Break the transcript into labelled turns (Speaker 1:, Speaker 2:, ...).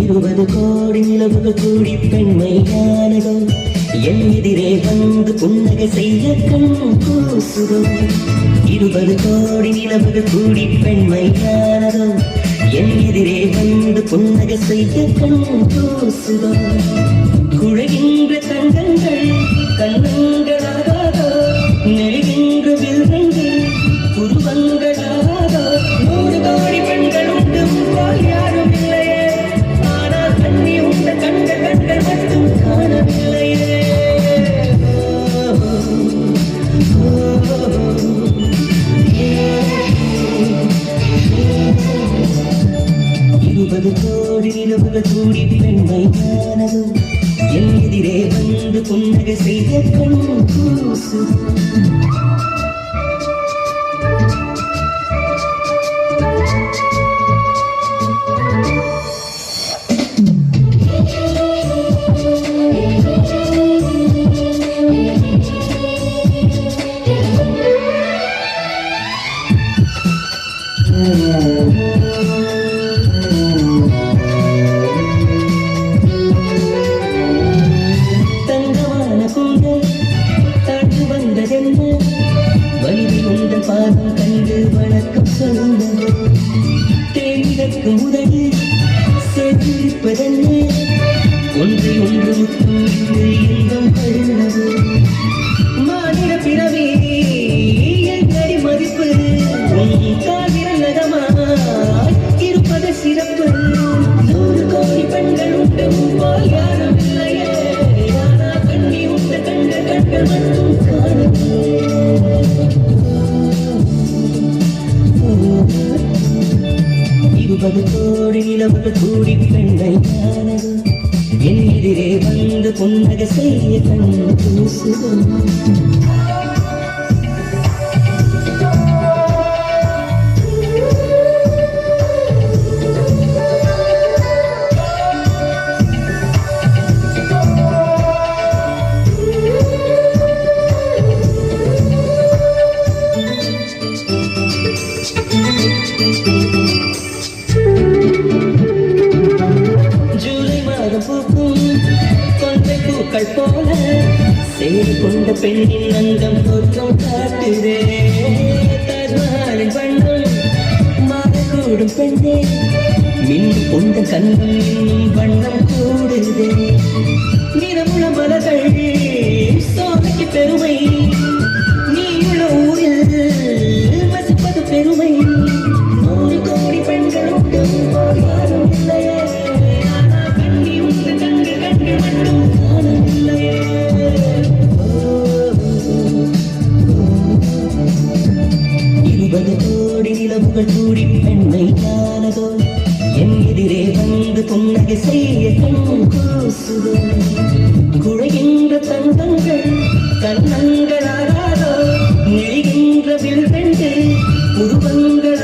Speaker 1: இருபது கோடி நிலவுகள் கூடி பெண்மையானதோ என் எதிரே வந்து புன்னகை செய்ய கண் கூசுதோ இருபது கோடி நிலவுகள் கூடி பெண்மையானதோ என் எதிரே வந்து புன்னகை செய்ய கண் கூசுதோ இருபது கோடி நிலவுகள் கூடி பெண்மை ஞானது என் எதிரே வந்து புன்னகை செய்த கண் கூசு you பாதம் வணக்கம் சொல்லுங்கள். தேர்ந்தெடுக்கும் உதடு சேர்த்திருப்பதென்ன ஒன்றை ஒன்று முத்தம் இன்பம் கொள்ளது காணவில்லை கோடி நிலவு கூடி பெண்ணை காணது என் எதிரே வந்து புன்னகை செய்ய கண் கூசுதோ கொண்டை பூக்கள் போல சேர் கொண்ட பெண்ணின் அங்கம் தோற்றம் காட்டுதே. தாஜ்மஹாலின் வண்ணம் மாறக்கூடும் பெண்ணே. மின் கொண்ட கண்ணம் வண்ணம் கூடுதே. கோடி நிலவுகள் கூடி பெண்ணை காணதோ என் எதிரே வந்து புன்னகை செய்ய கண் கூசுதோ குழைகின்ற தந்தங்கள் கண்ணங்கள் ஆகாதோ நெழிகின்ற வில்வெண்டு உருவங்கள்